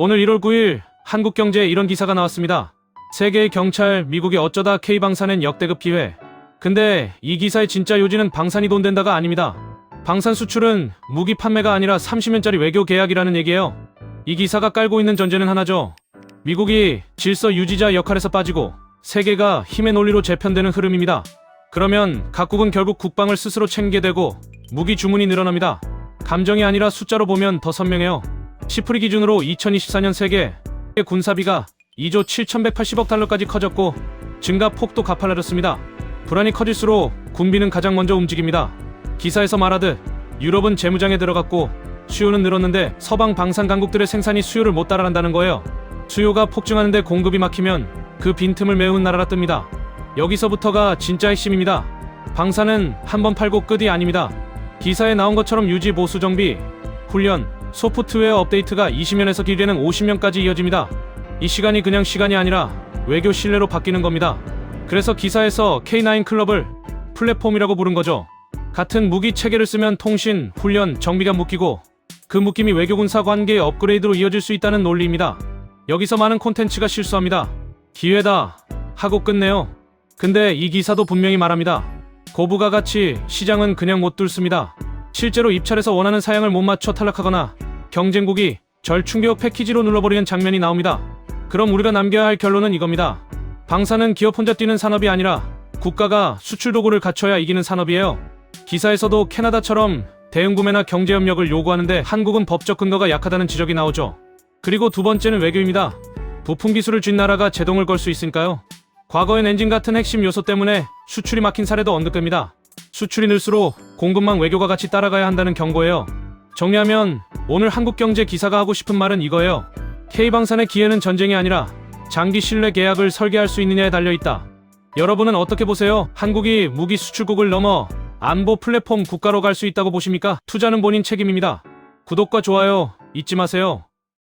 오늘 1월 9일 한국경제에 이런 기사가 나왔습니다. 세계의 경찰, 미국이 어쩌다 K방산엔 역대급 기회. 근데 이 기사의 진짜 요지는 방산이 돈 된다가 아닙니다. 방산 수출은 무기 판매가 아니라 30년짜리 외교 계약이라는 얘기예요. 이 기사가 깔고 있는 전제는 하나죠. 미국이 질서 유지자 역할에서 빠지고 세계가 힘의 논리로 재편되는 흐름입니다. 그러면 각국은 결국 국방을 스스로 챙기게 되고 무기 주문이 늘어납니다. 감정이 아니라 숫자로 보면 더 선명해요. 시프리 기준으로 2024년 세계 군사비가 2조 7,180억 달러까지 커졌고 증가 폭도 가팔라졌습니다. 불안이 커질수록 군비는 가장 먼저 움직입니다. 기사에서 말하듯 유럽은 재무장에 들어갔고 수요는 늘었는데 서방 방산 강국들의 생산이 수요를 못 따라간다는 거예요. 수요가 폭증하는데 공급이 막히면 그 빈틈을 메우는 나라라 뜹니다. 여기서부터가 진짜 핵심입니다. 방산은 한 번 팔고 끝이 아닙니다. 기사에 나온 것처럼 유지 보수 정비, 훈련, 소프트웨어 업데이트가 20년에서 길게는 50년까지 이어집니다. 이 시간이 그냥 시간이 아니라 외교 신뢰로 바뀌는 겁니다. 그래서 기사에서 K9 클럽을 플랫폼이라고 부른 거죠. 같은 무기 체계를 쓰면 통신, 훈련, 정비가 묶이고 그 묶임이 외교군사 관계의 업그레이드로 이어질 수 있다는 논리입니다. 여기서 많은 콘텐츠가 실수합니다. 기회다 하고 끝내요. 근데 이 기사도 분명히 말합니다. 고부가 같이 시장은 그냥 못 뚫습니다. 실제로 입찰에서 원하는 사양을 못 맞춰 탈락하거나 경쟁국이 절충교육 패키지로 눌러버리는 장면이 나옵니다. 그럼 우리가 남겨야 할 결론은 이겁니다. 방사는 기업 혼자 뛰는 산업이 아니라 국가가 수출 도구를 갖춰야 이기는 산업이에요. 기사에서도 캐나다처럼 대응 구매나 경제 협력을 요구하는데 한국은 법적 근거가 약하다는 지적이 나오죠. 그리고 두 번째는 외교입니다. 부품 기술을 쥔 나라가 제동을 걸 수 있으니까요. 과거엔 엔진 같은 핵심 요소 때문에 수출이 막힌 사례도 언급됩니다. 수출이 늘수록 공급망 외교가 같이 따라가야 한다는 경고예요. 정리하면 오늘 한국경제 기사가 하고 싶은 말은 이거예요. K방산의 기회는 전쟁이 아니라 장기 신뢰 계약을 설계할 수 있느냐에 달려 있다. 여러분은 어떻게 보세요? 한국이 무기 수출국을 넘어 안보 플랫폼 국가로 갈 수 있다고 보십니까? 투자는 본인 책임입니다. 구독과 좋아요 잊지 마세요.